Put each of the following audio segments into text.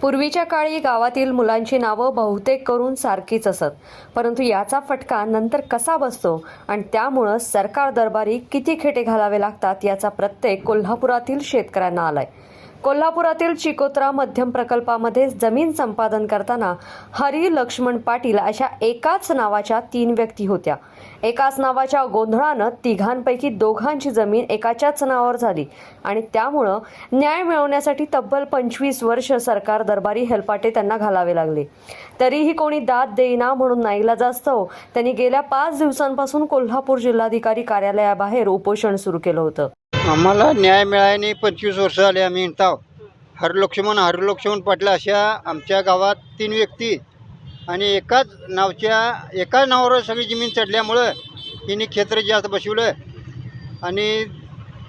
पूर्वीच्या काळी गावातील मुलांची नावं बहुतेक करून सारखीच असत. परंतु याचा फटका नंतर कसा बसतो आणि त्यामुळं सरकार दरबारी किती खेटे घालावे लागतात याचा प्रत्येक कोल्हापुरातील शेतकऱ्यांना आलाय. कोल्हापुरातील चिकोत्रा मध्यम प्रकल्पामध्ये जमीन संपादन करताना हरी लक्ष्मण पाटील अशा एकाच नावाच्या तीन व्यक्ती होत्या. एकाच नावाच्या गोंधळानं तिघांपैकी दोघांची जमीन एकाच्याच नावावर झाली आणि त्यामुळं न्याय मिळवण्यासाठी तब्बल पंचवीस वर्ष सरकार दरबारी हेलपाटे त्यांना घालावे लागले. तरीही कोणी दाद देईना म्हणून नाईला जास्तव त्यांनी गेल्या पाच दिवसांपासून कोल्हापूर जिल्हाधिकारी कार्यालयाबाहेर उपोषण सुरू केलं होतं. आम्हाला न्याय मिळायने पंचवीस वर्ष झाले आम्ही हिंडताव हरलक्ष्मण हरलक्ष्मण पाटला अशा आमच्या गावात तीन व्यक्ती आणि एकाच नावच्या एकाच नावावर सगळी जमीन चढल्यामुळं हिने क्षेत्र जास्त बसवलं आणि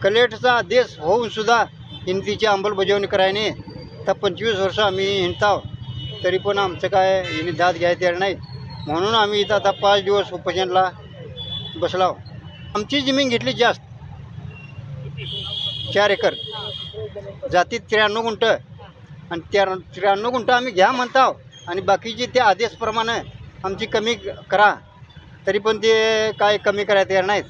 कलेक्टरचा आदेश होऊनसुद्धा हिने तिची अंमलबजावणी करायने. तर पंचवीस वर्ष आम्ही हिंडताव तरी पण आमचं काय हिने दाद घ्यायला येणार नाही. म्हणून आम्ही इथं आता पाच दिवस उपोषणला बसलाव आमची जमीन घेतली जास्त. चार एकर. जातीत त्र्याण्णव गुंठ. आणि त्या त्र्याण्णव गुंठ आम्ही घ्या म्हणताव आणि बाकीचे त्या आदेशप्रमाणे आमची कमी करा. तरी पण ते काय कमी करायला तयार नाहीत.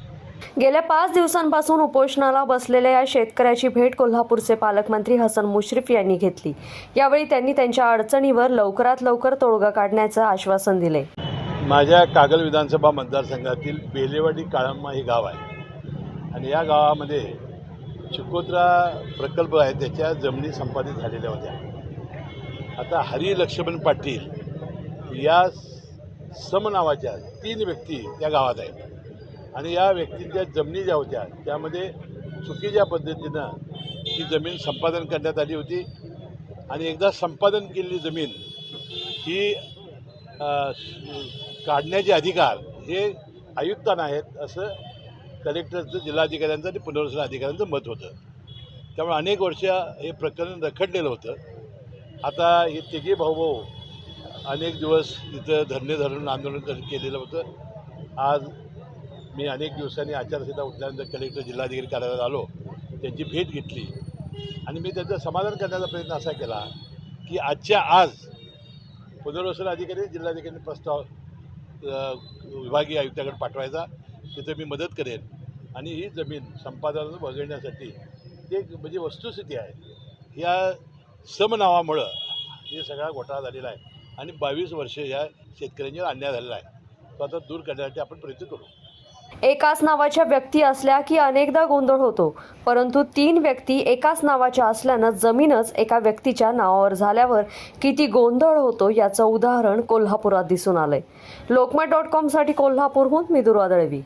गेल्या पाच दिवसांपासून उपोषणाला बसलेल्या या शेतकऱ्याची भेट कोल्हापूरचे पालकमंत्री हसन मुश्रीफ यांनी घेतली. यावेळी त्यांनी त्यांच्या अडचणीवर लवकरात लवकर तोडगा काढण्याचं आश्वासन दिले. माझ्या कागल विधानसभा मतदारसंघातील बेलेवाडी काळंबा हे गाव आहे. आणि या गावामध्ये चिकोत्रा प्रकल्प आहे त्याच्या जमिनी संपादित झालेल्या होत्या. आता हरी लक्ष्मण पाटील या सम नावाच्या तीन व्यक्ती त्या गावात आहेत. आणि या व्यक्तींच्या जमिनी ज्या होत्या त्यामध्ये चुकीच्या पद्धतीनं ही जमीन संपादन करण्यात आली होती. आणि एकदा संपादन केलेली जमीन ही काढण्याचे अधिकार हे आयुक्तांना आहेत असं कलेक्टरचं जिल्हाधिकाऱ्यांचं आणि पुनर्वसन अधिकाऱ्यांचं मत होतं. त्यामुळे अनेक वर्ष हे प्रकरण रखडलेलं होतं. आता हे तिघे भाऊ भाऊ अनेक दिवस इथं धरणे धरून आंदोलन केलेलं होतं. आज मी अनेक दिवसांनी आचारसंहिता उठल्यानंतर कलेक्टर जिल्हाधिकारी कार्यालयात आलो. त्यांची भेट घेतली. आणि मी त्यांचं समाधान करण्याचा प्रयत्न असा केला की आजच्या आज पुनर्वसन अधिकारी जिल्हाधिकारी प्रस्ताव विभागीय आयुक्ताकडे पाठवायचा. तिथे मी मदत करेन. आणि ही जमीन संपादन वगळण्यासाठी ते म्हणजे वस्तुस्थिती आहे. या समनावामुळं हे सगळा घोटाळा झालेला आहे. आणि बावीस वर्षे या शेतकऱ्यांवर अन्याय झालेला आहे. तो आता दूर करण्यासाठी आपण प्रयत्न करू. एकाच नावाच्या व्यक्ती असल्या की अनेकदा गोंधळ होतो. परंतु तीन व्यक्ती एकाच नावाच्या असल्यानं जमीनच एका व्यक्तीच्या नावावर झाल्यावर किती गोंधळ होतो याचं उदाहरण कोल्हापुरात दिसून आलंय. लोकमत डॉट कॉमसाठी कोल्हापूरहून मी दुर्वा दळवी.